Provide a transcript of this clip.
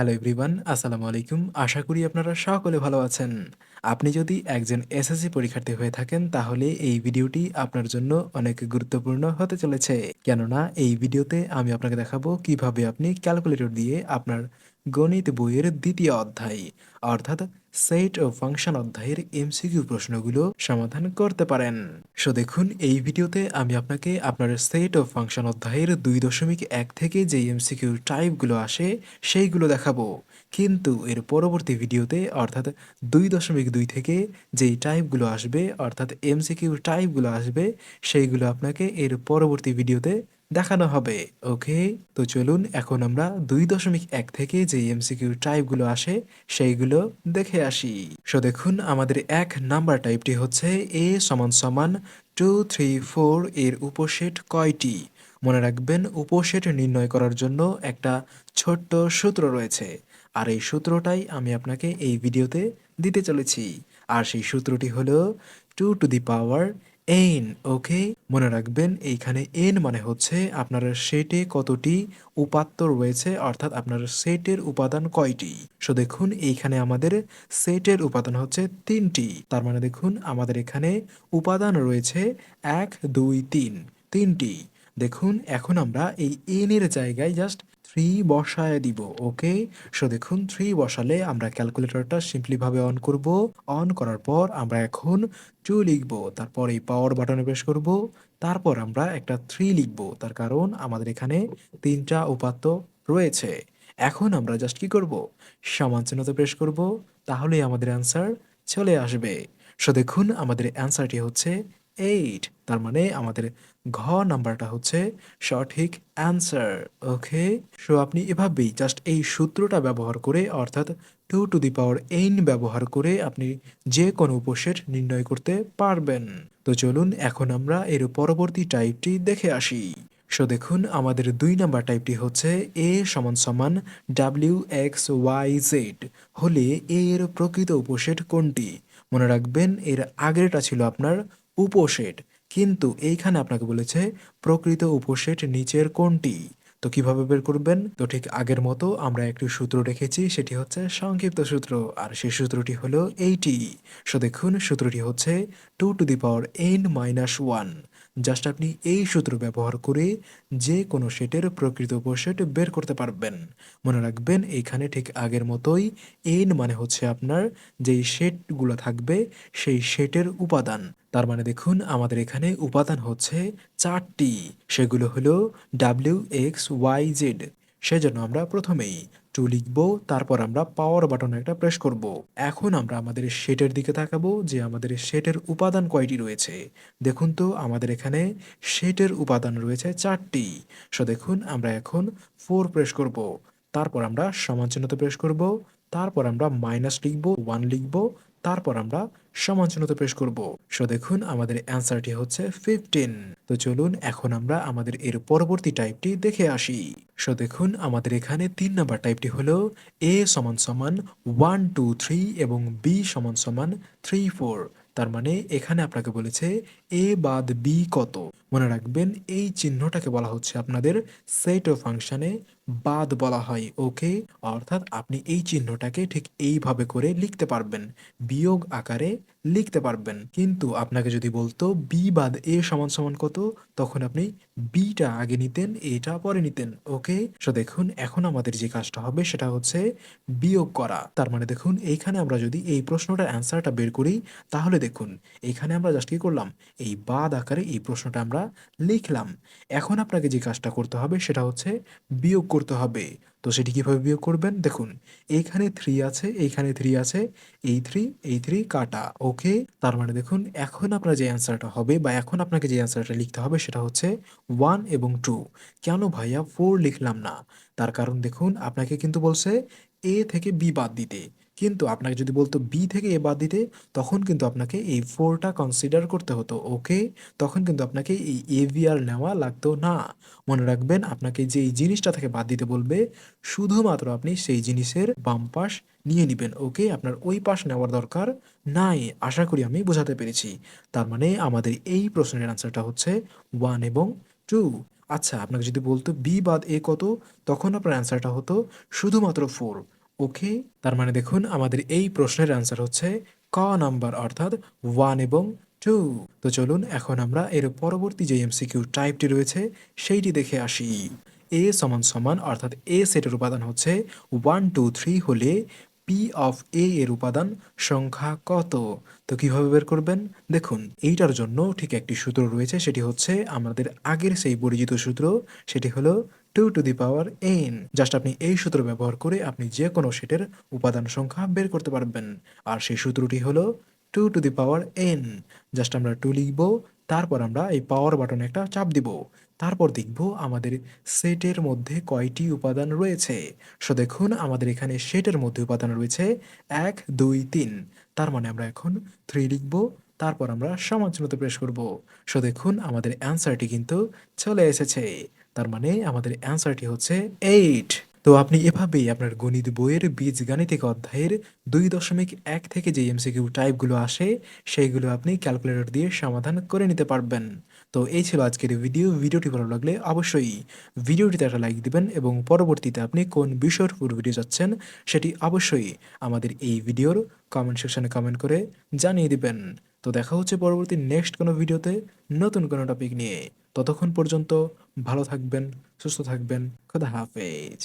Hello everyone আসসালামু আলাইকুম। আশা করি আপনারা সকলে ভালো আছেন। আপনি যদি একজন এসএসসি পরীক্ষার্থী হয়ে থাকেন, তাহলে এই ভিডিওটি আপনার জন্য অনেক গুরুত্বপূর্ণ হতে চলেছে। কেননা, এই ভিডিওতে আমি আপনাকে দেখাবো কীভাবে আপনি ক্যালকুলেটর দিয়ে আপনার গণিত বইয়ের দ্বিতীয় অধ্যায়, অর্থাৎ সেট ও ফাংশন অধ্যায়ের এমসিকিউ প্রশ্নগুলো সমাধান করতে পারেন। সো দেখুন, এই ভিডিওতে আমি আপনাকে আপনার সেট ও ফাংশন অধ্যায়ের দুই দশমিক এক থেকে যে এমসিকিউ টাইপগুলো আসে, সেইগুলো দেখাবো। কিন্তু এর পরবর্তী ভিডিওতে, অর্থাৎ দুই দশমিক দুই থেকে যেই টাইপগুলো আসবে, অর্থাৎ এমসিকিউ টাইপগুলো আসবে, সেইগুলো আপনাকে এর পরবর্তী ভিডিওতে দেখানো হবে। ওকে, তো চলুন এখন আমরা দুই দশমিক এক থেকে যে এমসিকিউ টাইপগুলো আসে, সেইগুলো দেখে আসি। সো দেখুন, আমাদের এক নাম্বার টাইপটি হচ্ছে এ সমান সমান টু থ্রি ফোর এর উপসেট কয়টি? মনে রাখবেন, উপসেট নির্ণয় করার জন্য একটা ছোট্ট সূত্র রয়েছে। আর এই সূত্রটাই আমি আপনাকে এই ভিডিওতে দিতে চলেছি। আর সেই সূত্রটি হলো two to the power N okay মনে রাখবেন, এইখানে এন মানে হচ্ছে আপনার সেটে কতটি উপাত্ত রয়েছে, অর্থাৎ আপনার সেটের উপাদান কয়টি? সো দেখুন, এইখানে আমাদের সেটের উপাদান হচ্ছে তিনটি। তার মানে দেখুন, আমাদের এখানে উপাদান রয়েছে এক, দুই, তিন, তিনটি। দেখুন, এখন আমরা এই এন এর জায়গায় জাস্ট থ্রি বসায় দিব, ওকে? সো দেখুন থ্রি বসালে আমরা ক্যালকুলেটরটা সিম্পলিভাবে অন করব। অন করার পর আমরা এখন টু লিখব, তারপর এই পাওয়ার বাটনে প্রেস করব, তারপর আমরা একটা থ্রি লিখব, তার কারণ আমাদের এখানে তিনটা উপাত্ত রয়েছে। এখন আমরা জাস্ট কি করব? সমান চিহ্নতে প্রেস করব, তাহলেই আমাদের অ্যান্সার চলে আসবে। সো দেখুন, আমাদের অ্যান্সারটি হচ্ছে এইট তার মানে আমাদের ঘ নাম্বারটা হচ্ছে সঠিক অ্যান্সার ওকে সো আপনি এভাবেই জাস্ট এই সূত্রটা ব্যবহার করে, অর্থাৎ টু টু দি পাওয়ার এইন ব্যবহার করে আপনি যে কোনো উপসেট নির্ণয় করতে পারবেন। তো চলুন এখন আমরা এর পরবর্তী টাইপটি দেখে আসি। সো দেখুন, আমাদের দুই নাম্বার টাইপটি হচ্ছে এ সমান সমান ডাব্লিউ এক্স ওয়াই জেড হলে এ এর প্রকৃত উপসেট কোনটি? মনে রাখবেন, এর আগেরটা ছিল আপনার উপসেট। কিন্তু এইখানে আপনাকে বলেছে, প্রকৃত উপসেট নিচের কোনটি? তো কীভাবে বের করবেন? তো ঠিক আগের মতো আমরা একটি সূত্র রেখেছি সেটি হচ্ছে সংক্ষিপ্ত সূত্র। আর সেই সূত্রটি হলো এইটি। সো দেখুন, সূত্রটি হচ্ছে two to the power N minus one just আপনি এই সূত্র ব্যবহার করে যে কোনো সেটের প্রকৃত উপসেট বের করতে পারবেন। মনে রাখবেন এইখানে ঠিক আগের মতোই এন মানে হচ্ছে আপনার যেই সেটগুলো থাকবে, সেই সেটের উপাদান। তার মানে দেখুন, আমাদের এখানে উপাদান হচ্ছে চারটি। সেগুলো হলো ডাব্লিউ এক্স ওয়াই জেড সেজন্য আমরা প্রথমেই টু লিখব, তারপর আমরা পাওয়ার বাটন একটা প্রেস করব। এখন আমরা আমাদের সেটের দিকে তাকাবো, যে আমাদের সেটের উপাদান কয়টি রয়েছে। দেখুন তো, আমাদের এখানে সেটের উপাদান রয়েছে চারটি। সো দেখুন, আমরা এখন ফোর প্রেস করব। তারপর আমরা সমান চিহ্নতে প্রেস করব। তারপর আমরা মাইনাস লিখব ওয়ান লিখব। তারপর আমরা সমান চিহ্নতে প্রেস করব। সো দেখুন, আমাদের অ্যান্সারটি হচ্ছে ফিফটিন তো চলুন, এখন আমরা আমাদের এর পরবর্তী টাইপটি দেখে আসি। সো দেখুন, আমাদের এখানে তিন নাম্বার টাইপটি হলো এ সমান সমান ওয়ান টু থ্রি এবং বি সমান সমান থ্রি ফোর তার মানে এখানে আপনাকে বলেছে এ বাদ বি কত? মনে রাখবেন, এই চিহ্নটাকে বলা হচ্ছে আপনাদের সেট ও ফাংশনে বাদ বলা হয়, ওকে? অর্থাৎ আপনি এই চিহ্নটাকে ঠিক এইভাবে করে লিখতে পারবেন। বিয়োগ আকারে লিখতে পারবেন। কিন্তু আপনাকে যদি বলতো, বি বাদ এ সমান সমান কত? তখন আপনি বিটা আগে নিতেন, এটা পরে নিতেন, ওকে? সো দেখুন, এখন আমাদের যে কাজটা হবে সেটা হচ্ছে বিয়োগ করা। তার মানে দেখুন, এইখানে আমরা যদি এই প্রশ্নটার অ্যান্সারটা বের করি, তাহলে দেখুন, এখানে আমরা জাস্ট কি করলাম? এই বাদ আকারে এই প্রশ্নটা আমরা লিখলাম। এখন আপনাকে যে কাজটা করতে হবে সেটা হচ্ছে বিয়োগ করতে হবে। তো সেটি কীভাবে বিয়োগ করবেন? দেখুন, এইখানে থ্রি আছে, এইখানে থ্রি আছে, এই থ্রি এই থ্রি কাটা। ওকে তার মানে দেখুন, এখন আপনার যে অ্যান্সারটা হবে বা এখন আপনাকে যে অ্যান্সারটা লিখতে হবে সেটা হচ্ছে ওয়ান এবং টু কেন ভাইয়া? ফোর লিখলাম না। তার কারণ দেখুন, আপনাকে কিন্তু বলছে এ থেকে বি বাদ দিতে। কিন্তু আপনাকে যদি বলতো বি থেকে এ বাদ দিতে, তখন কিন্তু আপনাকে এই ফোরটা কনসিডার করতে হতো ওকে তখন কিন্তু আপনাকে এই এভিআর নেওয়া লাগতো না। মনে রাখবেন, আপনাকে যে জিনিসটা থেকে বাদ দিতে বলবে, শুধুমাত্র আপনি সেই জিনিসের বাম পাশ নিয়ে নেবেন ওকে আপনার ওই পাশ নেওয়ার দরকার নাই, আশা করি আমি বোঝাতে পেরেছি। তার মানে আমাদের এই প্রশ্নের আনসারটা হচ্ছে ওয়ান এবং টু আচ্ছা আপনাকে যদি বলতো বি বাদ এ কত, তখন আপনার অ্যান্সারটা হতো শুধুমাত্র ফোর ওকে, তার মানে দেখুন, আমাদের এই প্রশ্নের অ্যান্সার হচ্ছে ক নাম্বার, অর্থাৎ ওয়ান এবং টু তো চলুন, এখন আমরা এর পরবর্তী যে এমসিকিউ টাইপটি রয়েছে, সেইটি দেখে আসি। এ সমান সমান, অর্থাৎ এ সেটের উপাদান হচ্ছে ওয়ান টু থ্রি হলে পি অফ এ এর উপাদান সংখ্যা কত? তো কীভাবে বের করবেন? দেখুন, এইটার জন্য ঠিক একটি সূত্র রয়েছে, সেটি হচ্ছে আমাদের আগের সেই পরিচিত সূত্র, সেটি হলো two to the power N just আপনি এই সূত্র ব্যবহার করে আপনি যে কোনো সেটের উপাদান সংখ্যা বের করতে পারবেন। আর সেই সূত্রটি হলো two to the power N just আমরা টু লিখব, তারপর আমরা এই পাওয়ার বাটনে একটা চাপ দিব। তারপর দেখব আমাদের সেটের মধ্যে কয়টি উপাদান রয়েছে। সো দেখুন, আমাদের এখানে সেটের মধ্যে উপাদান রয়েছে এক, দুই, তিন। তার মানে আমরা এখন থ্রি লিখব, তারপর আমরা চিহ্নতে প্রেস করব। সো দেখুন, আমাদের অ্যান্সারটি কিন্তু চলে এসেছে। তার মানে আমাদের অ্যান্সারটি হচ্ছে এইট তো আপনি এভাবেই আপনার গণিত বইয়ের বীজ গাণিতিক অধ্যায়ের দুই দশমিক এক থেকে যে এমসিকিউ টাইপগুলো আসে, সেইগুলো আপনি ক্যালকুলেটর দিয়ে সমাধান করে নিতে পারবেন। তো এই ছিল আজকের ভিডিও ভিডিওটি ভালো লাগলে অবশ্যই ভিডিওটিতে একটা লাইক দিবেন এবং পরবর্তীতে আপনি কোন বিষয়ের উপর ভিডিও চাচ্ছেন সেটি অবশ্যই আমাদের এই ভিডিওর কমেন্ট সেকশনে কমেন্ট করে জানিয়ে দিবেন। তো দেখা হচ্ছে পরবর্তী নেক্সট কোনো ভিডিওতে নতুন কোনো টপিক নিয়ে। ততক্ষণ পর্যন্ত ভালো থাকবেন সুস্থ থাকবেন। খোদা হাফেজ।